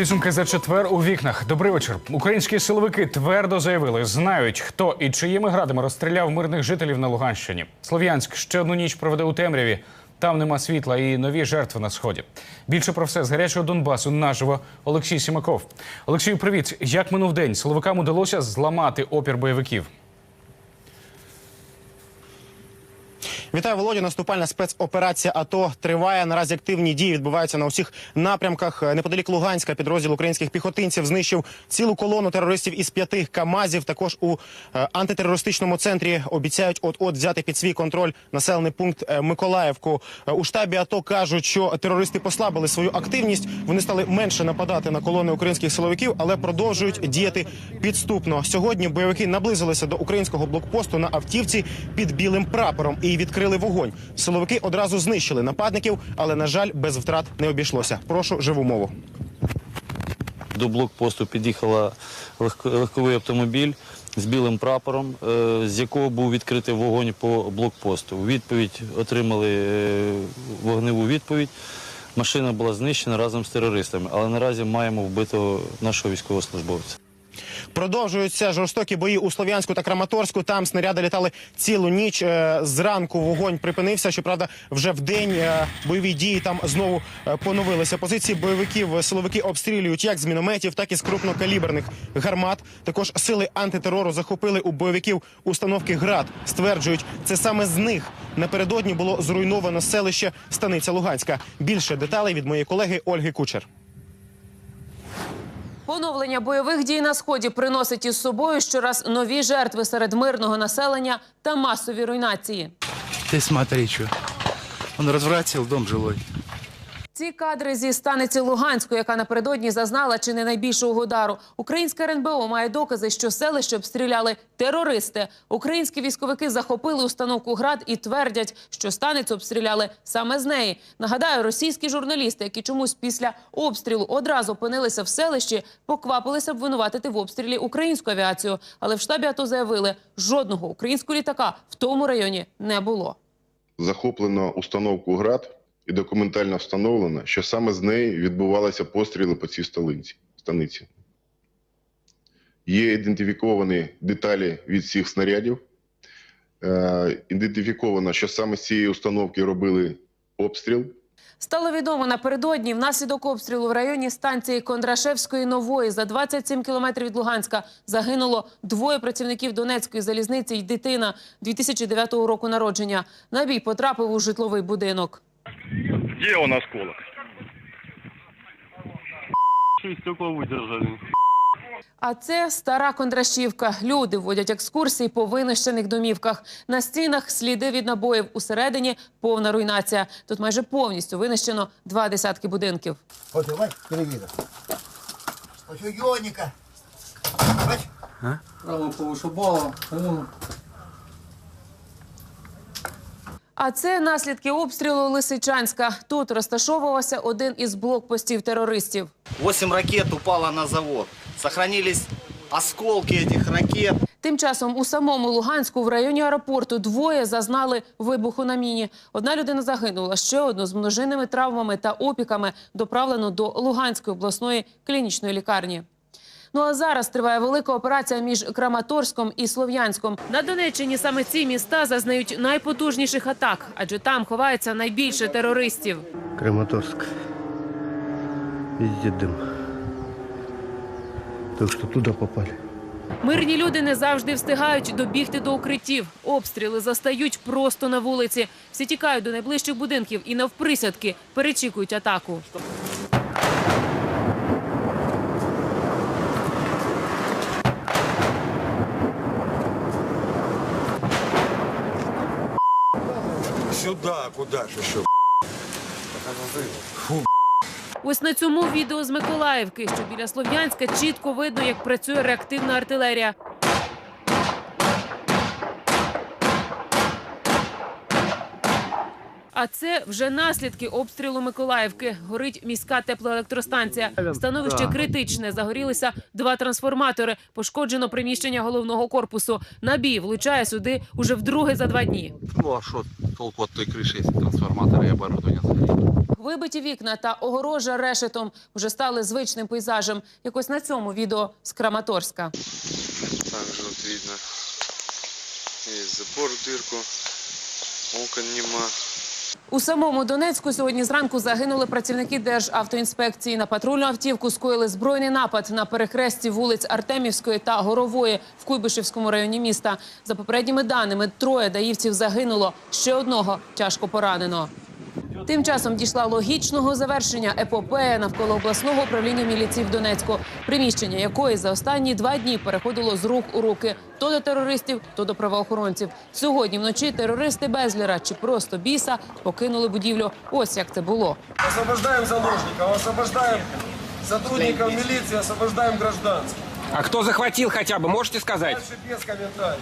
Підсумки за четвер у вікнах. Добрий вечір. Українські силовики твердо заявили, знають, хто і чиїми градами розстріляв мирних жителів на Луганщині. Слов'янськ ще одну ніч проведе у темряві. Там нема світла і нові жертви на сході. Більше про все з гарячого Донбасу наживо Олексій Сімаков. Олексію, привіт. Як минув день? Силовикам удалося зламати опір бойовиків. Вітаю, Володя. Наступальна спецоперація АТО триває. Наразі активні дії відбуваються на усіх напрямках. Неподалік Луганська підрозділ українських піхотинців знищив цілу колону терористів із п'яти камазів. Також у е, антитерористичному центрі обіцяють от-от взяти під свій контроль населений пункт е, Миколаївку. Е, У штабі АТО кажуть, що терористи послабили свою активність. Вони стали менше нападати на колони українських силовиків, але продовжують діяти підступно. Сьогодні бойовики наблизилися до українського блокпосту на автівці під білим прапором і відкрили вогонь. Силовики одразу знищили нападників, але на жаль, без втрат не обійшлося. Прошу живу мову. До блокпосту під'їхала легковий автомобіль з білим прапором, е, з якого був відкритий вогонь по блокпосту. Відповідь отримали е, вогневу відповідь. Машина була знищена разом з терористами, але наразі маємо вбитого нашого військовослужбовця. Продовжуються жорстокі бої у Слов'янську та Краматорську. Там снаряди літали цілу ніч. Е, Зранку вогонь припинився. Щоправда, вже в день е, бойові дії там знову е, поновилися. Позиції бойовиків силовики обстрілюють як з мінометів, так і з крупнокаліберних гармат. Також сили антитерору захопили у бойовиків установки ГРАД. Стверджують, це саме з них напередодні було зруйновано селище Станиця Луганська. Більше деталей від моєї колеги Ольги Кучер. Поновлення бойових дій на сході приносить із собою щораз нові жертви серед мирного населення та масові руйнації. Ти смотри, що. він розвратив дом жилой. Ці кадри зі станиці Луганської, яка напередодні зазнала чи не найбільшого удару. Українська РНБО має докази, що селище обстріляли терористи. Українські військовики захопили установку град і твердять, що станицю обстріляли саме з неї. Нагадаю, російські журналісти, які чомусь після обстрілу одразу опинилися в селищі, поквапилися обвинуватити в обстрілі українську авіацію. Але в штабі АТО заявили, жодного українського літака в тому районі не було. захоплено установку ГРАД і документально встановлено, що саме з неї відбувалися постріли по цій столиці, станиці. Є ідентифіковані деталі від всіх снарядів. Е, ідентифіковано, що саме з цієї установки робили обстріл. Стало відомо напередодні внаслідок обстрілу в районі станції Кондрашевської Нової за 27 кілометрів від Луганська загинуло двоє працівників Донецької залізниці й дитина 2009 року народження. Набій потрапив у житловий будинок. Где он осколок? стекло видержали. А це стара Кондрашівка. Люди водять екскурсії по винищених домівках. На стінах сліди від набоїв. Усередині повна руйнація. Тут майже повністю винищено два десятки будинків. Вот давай телевизор. Ось у Йоніка. Бач? Право повишибало. Тому А це наслідки обстрілу Лисичанська. Тут розташовувався один із блокпостів терористів. 8 ракет упало на завод. Сохранились осколки этих ракет. Тим часом у самому Луганську в районі аеропорту двоє зазнали вибуху на міні. Одна людина загинула, ще одну з множинними травмами та опіками доправлено до Луганської обласної клінічної лікарні. Ну а зараз триває велика операція між Краматорськом і Слов'янськом. На Донеччині саме ці міста зазнають найпотужніших атак, адже там ховається найбільше терористів. Краматорск. Везде дым. Так что туда попали. Мирні люди не завжди встигають добігти до укриттів. Обстріли застають просто на вулиці. Всі тікають до найближчих будинків і навприсядки перечікують атаку. Сюда, куда же еще? Ось на цьому відео з Миколаївки, що біля Слов'янська чітко видно, як працює реактивна артилерія. А це вже наслідки обстрілу Миколаївки. Горить міська теплоелектростанція. Становище критичне. Загорілися два трансформатори. Пошкоджено приміщення головного корпусу. Набій влучає сюди уже вдруге за два дні. Ну а що толку від тої криші, якщо трансформатори і оборудовання згоріли? Вибиті вікна та огорожа решетом вже стали звичним пейзажем. Якось на цьому відео з Краматорська. Также вот видно и забор в дырку, окон нема. У самому Донецьку сьогодні зранку загинули працівники Державтоінспекції. На патрульну автівку скоїли збройний напад на перехресті вулиць Артемівської та Горової в Куйбишевському районі міста. За попередніми даними, троє даївців загинуло, ще одного тяжко поранено. Тим часом дійшла логічного завершення епопея навколо обласного управління міліції в Донецьку, приміщення якої за останні два дні переходило з рук у руки то до терористів, то до правоохоронців. Сьогодні вночі терористи Безліра чи просто біса покинули будівлю. Ось як це було. Освобождаем заложников, освобождаем сотрудников милиции, освобождаем гражданских. А кто захватил хотя бы, можете сказать? Дальше без комментариев.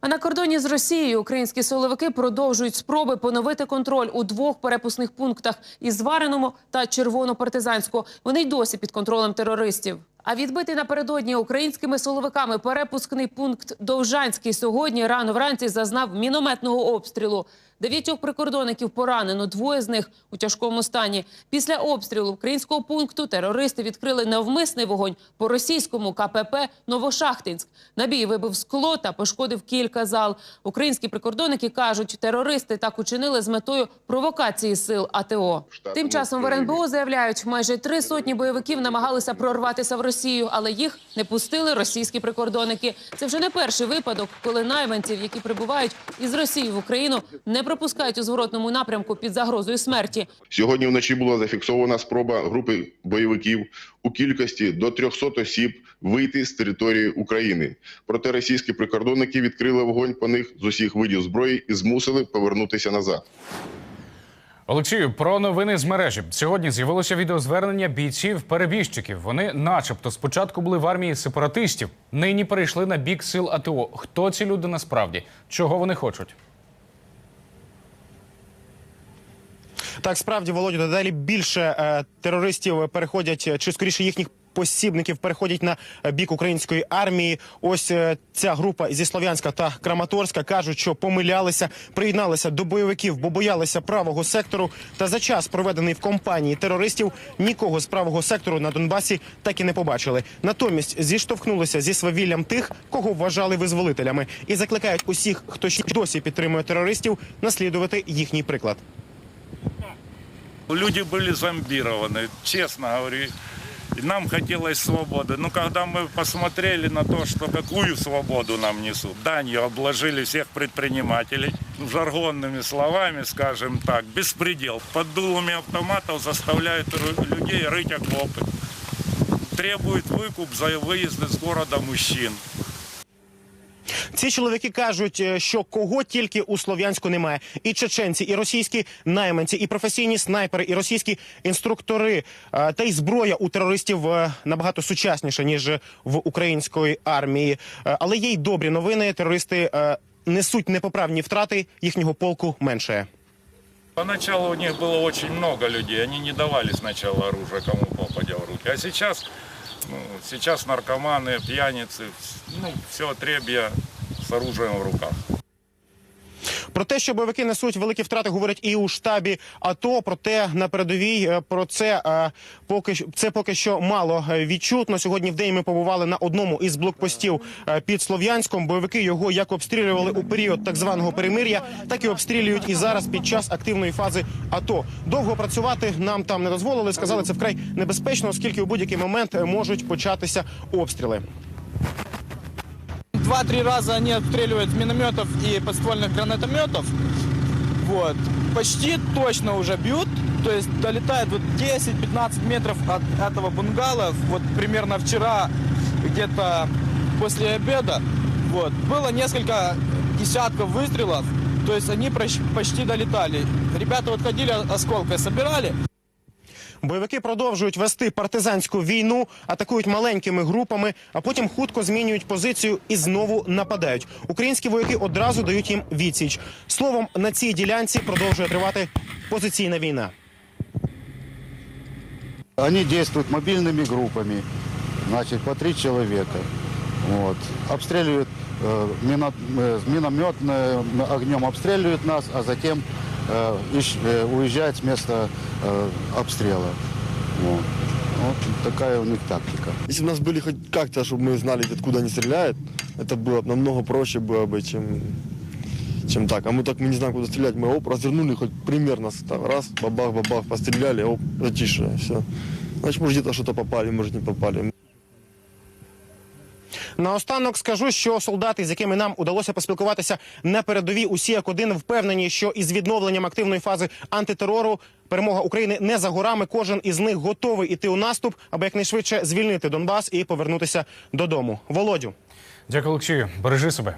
А на кордоні з Росією українські силовики продовжують спроби поновити контроль у двох перепускних пунктах із Вареному та Червонопартизанську. Вони й досі під контролем терористів. А відбитий напередодні українськими силовиками перепускний пункт Довжанський сьогодні рано вранці зазнав мінометного обстрілу. Дев'ятьох прикордонників поранено, двоє з них у тяжкому стані. Після обстрілу українського пункту терористи відкрили навмисний вогонь по російському КПП Новошахтинськ. Набій вибив скло та пошкодив кілька зал. Українські прикордонники кажуть, терористи так учинили з метою провокації сил АТО. Тим часом в РНБО заявляють, майже три сотні бойовиків намагалися прорватися в Росію, але їх не пустили російські прикордонники. Це вже не перший випадок, коли найманців, які прибувають із Росії в Україну, не пропускають у зворотному напрямку під загрозою смерті. Сьогодні вночі була зафіксована спроба групи бойовиків у кількості до 300 осіб вийти з території України. Проте російські прикордонники відкрили вогонь по них з усіх видів зброї і змусили повернутися назад. Олексію, про новини з мережі. Сьогодні з'явилося відеозвернення бійців-перебіжчиків. Вони, начебто, спочатку були в армії сепаратистів, нині перейшли на бік сил АТО. Хто ці люди насправді? Чого вони хочуть? Так, справді, Володю, дедалі більше е, терористів переходять, е, чи скоріше їхніх посібників переходять на бік української армії. Ось е, ця група зі Слов'янська та Краматорська кажуть, що помилялися, приєдналися до бойовиків, бо боялися правого сектору. Та за час, проведений в компанії терористів, нікого з правого сектору на Донбасі так і не побачили. Натомість зіштовхнулися зі свавіллям тих, кого вважали визволителями, і закликають усіх, хто ще досі підтримує терористів, наслідувати їхній приклад. Люди были зомбированы, честно говорю. И нам хотелось свободы. Но когда мы посмотрели на то, что какую свободу нам несут, данью обложили всех предпринимателей, жаргонными словами, скажем так, беспредел. Под дулами автоматов заставляют людей рыть окопы. Требуют выкуп за выезд из города мужчин. Ці чоловіки кажуть, е, що кого тільки у Слов'янську немає: і чеченці, і російські найманці, і професійні снайпери, і російські інструктори. Е, Та й зброя у терористів е, набагато сучасніша ніж в української армії. Е, Але є й добрі новини. Терористи е, несуть непоправні втрати їхнього полку менше. Поначалу у них было очень много людей, они не давали сначала оружие, кому попадя в руки. А сейчас, ну, сейчас наркоманы, пьяницы, ну, все отребья с оружием в руках. Про те, що бойовики несуть великі втрати, говорять і у штабі АТО. Проте на передовій е, про це е, поки це поки що мало е, відчутно. Сьогодні в день ми побували на одному із блокпостів під Слов'янськом. Бойовики його як обстрілювали у період так званого перемир'я, так і обстрілюють і зараз під час активної фази АТО. Довго працювати нам там не дозволили. Сказали, це вкрай небезпечно, оскільки у будь-який момент можуть початися обстріли. Два-три раза они обстреливают минометов и подствольных гранатометов. Вот. Почти точно уже бьют. То есть долетает вот 10-15 метров от этого бунгало. Вот примерно вчера, где-то после обеда, вот, было несколько десятков выстрелов. То есть они почти долетали. Ребята вот ходили, осколкой собирали. Бойовики продовжують вести партизанську війну, атакують маленькими групами, а потім хутко змінюють позицію і знову нападають. Українські вояки одразу дають їм відсіч. Словом, на цій ділянці продовжує тривати позиційна війна. Они действуют мобильными группами, значит, по три человека. Вот. Обстреливают, э, мино- э, минометным огнем обстреливают нас, а затем э, э, уезжают с места э, обстрела. Вот. Вот такая у них тактика. Если бы у нас были хоть как-то, чтобы мы знали, откуда они стреляют, это было бы намного проще было бы, чем, чем так. А мы так мы не знаем, куда стрелять. Мы оп, развернули хоть примерно там, раз, бабах, бабах, постреляли, оп, затише, все. Значит, может, где-то что-то попали, может, не попали. Наостанок скажу, що солдати, з якими нам удалося поспілкуватися на передовій, усі як один впевнені, що із відновленням активної фази антитерору перемога України не за горами. Кожен із них готовий іти у наступ, аби якнайшвидше звільнити Донбас і повернутися додому. Володю. Дякую, Олексію. Бережи себе.